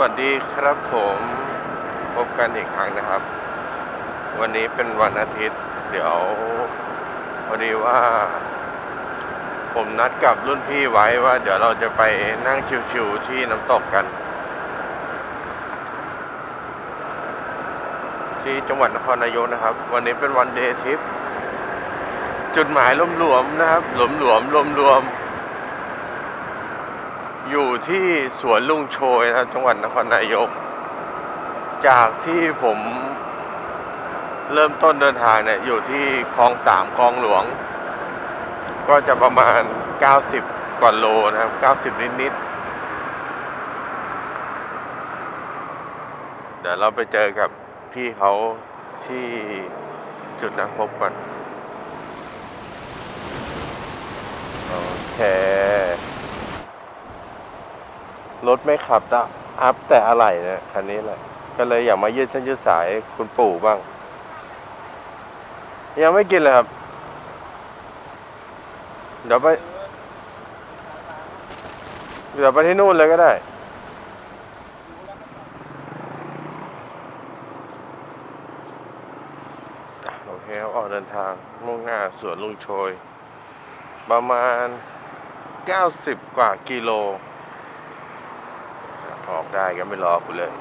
วัสดีครับผมพบกันอีกครั้งนะครับ วันนี้เป็นวันอาทิตย์ เดี๋ยวพอดีว่า ผมนัดกับรุ่นพี่ไว้ว่า เดี๋ยวเราจะไปนั่งชิวๆที่น้ำตกกัน ที่จังหวัดนครนายกนะครับ วันนี้เป็นวันเดย์ทริป จุดหมายหลวมๆนะครับ หลวมๆรวมๆ อยู่ที่สวนลุงโชยนะครับจังหวัดนครนายก จากที่ผมเริ่มต้นเดินทางเนี่ยอยู่ที่คลองสามคลองหลวง ก็จะประมาณ 90กว่าโลนะครับ 90 นิดๆเดี๋ยวเราไปเจอกับพี่เขาที่จุดนัดพบกันโอเค รถไม่ขับแต่อัพแต่อะไรเนี่ยคันนี้แหละ ก็เลยอยากมายืดเส้นยืดสายคุณปู่บ้าง ยังไม่กินเลยครับ เดี๋ยวไป เดี๋ยวไปที่นู่นเลยก็ได้โอเคครับออกเดินทางมุ่งหน้าสวนลุงโชย ประมาณ 90 กว่ากิโล ออกได้ก็ไม่รอคุณเลย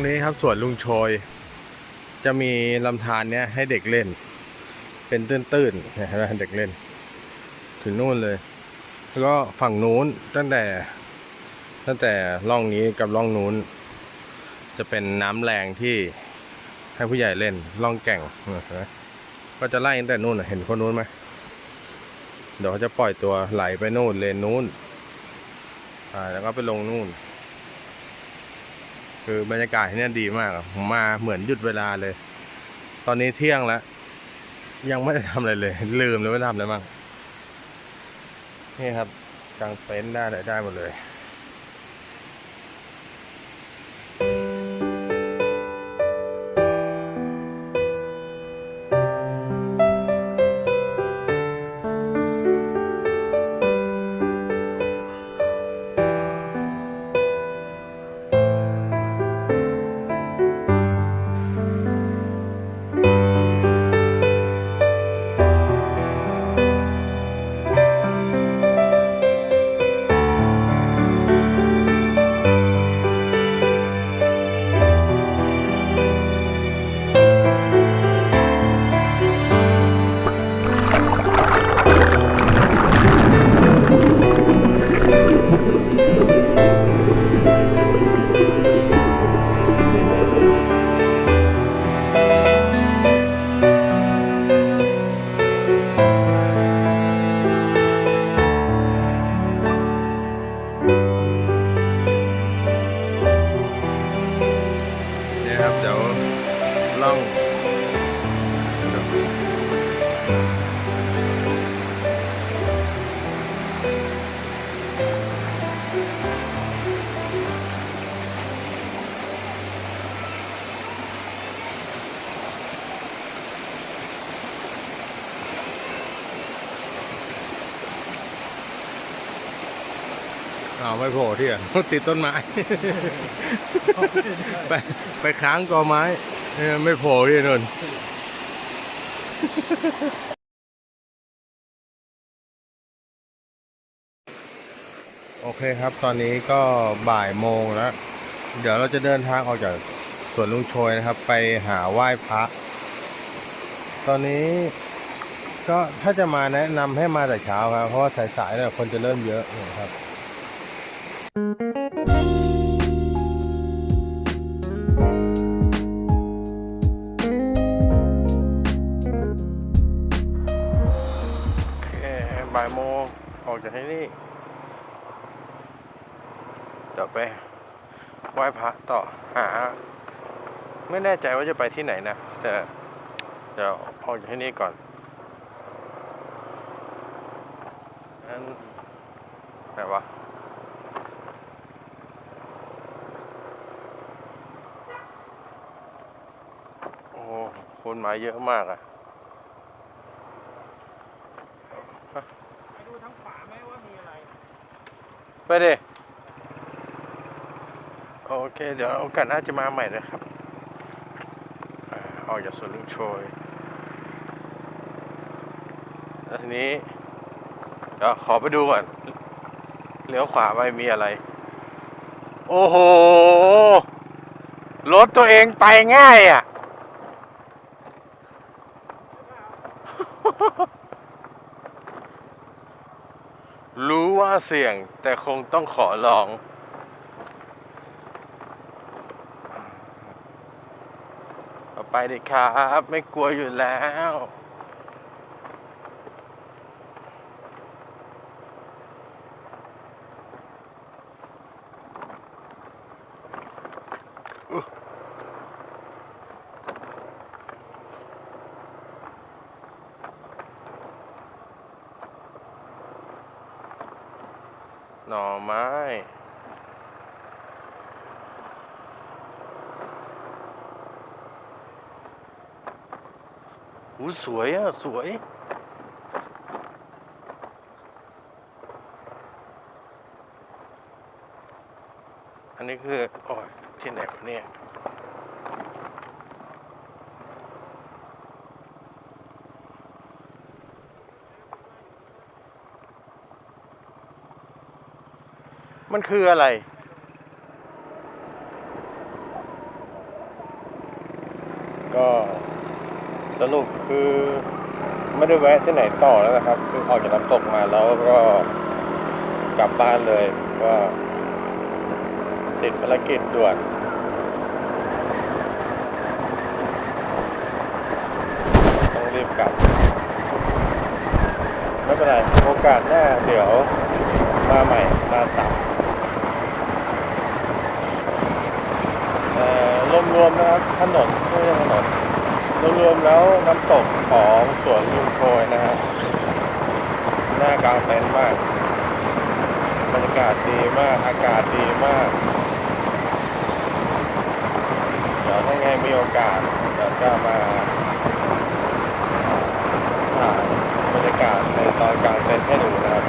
รงนี้ครับสวนลุงโชย จะมีลำธารเนี้ยให้เด็กเล่น เป็นตื้นๆนไหมเด็กเล่น ถึงนู่นเลย แล้วก็ฝั่งนู้นตั้งแต่ ตั้งแต่ร่องนี้กับร่องนู้น จะเป็นน้ำแรงที่ให้ผู้ใหญ่เล่นร่องแก่งก็จะไล่ตั้งแต่นู่นเห็นคนนู้นไหมเดี๋ยวเขาจะปล่อยตัวไหลไปนู่นเลนนู้นอ่าแล้วก็ไปลงนู่น คือบรรยากาศที่นี่ดีมากผมมาเหมือนหยุดเวลาเลย ตอนนี้เที่ยงแล้ว ยังไม่ได้ทำอะไรเลย ลืมเลยว่าทำอะไรบ้างนี่ครับกางเต็นท์ได้อะไรได้หมดเลย เอาไม่โผล่ที่อะติดต้นไม้ ไปไปค้างกอไม้ ไม่โผล่ที่นน โอเคครับ ตอนนี้ก็บ่ายโมงแล้ว เดี๋ยวเราจะเดินทางออกจากสวนลุงโชยนะครับ ไปหาไหว้พระ ตอนนี้ก็ถ้าจะมาแนะนำให้มาแต่เช้าครับ เพราะว่าสายๆเนี่ยคนจะเริ่มเยอะนะครับ พระต่อหา ไม่แน่ใจว่าจะไปที่ไหนนะ แต่เดี๋ยวออกจากที่นี่ก่อนนั้นไหนวะโอ้โหคนมาเยอะมากอะไปดูทางขวาไหมว่ามีอะไร ไปดิโอเคเดี๋ยวโอกาสน้าจะมาใหม่นะครับอออกจากสวนลุงโชยแล้วทีนี้เดี๋ยวขอไปดูก่อนเลี้ยวขวาไปมีอะไร โอ้โห รถตัวเองไปง่ายอะ รู้ว่าเสี่ยงแต่คงต้องขอลอง เอา ไปดิครับ ไม่กลัวอยู่แล้วหน่อไม้ หูสวยอะ สวย อันนี้คือโอ้ยที่ไหนวะเนี่ยมันคืออะไร ก็ สรุปคือไม่ได้แวะที่ไหนต่อแล้วนะครับ คือออกจากน้ำตกมาแล้วก็กลับบ้านเลยว่าติดภารกิจด่วนต้องรีบกลับไม่เป็นไรโอกาสหน้าเดี๋ยวมาใหม่มาสับเอ่อรวมๆนะครับถนนไม่ใช่ถนน รวมๆแล้วน้ำตกของสวนลุงโชยนะครับหน้ากลางเต็นท์มากบรรยากาศดีมาก อากาศดีมาก เดี๋ยวถ้าไงมีโอกาสเดี๋ยวจะมาถ่ายบรรยากาศในตอนกลางเต็นท์ให้ดูนะครับ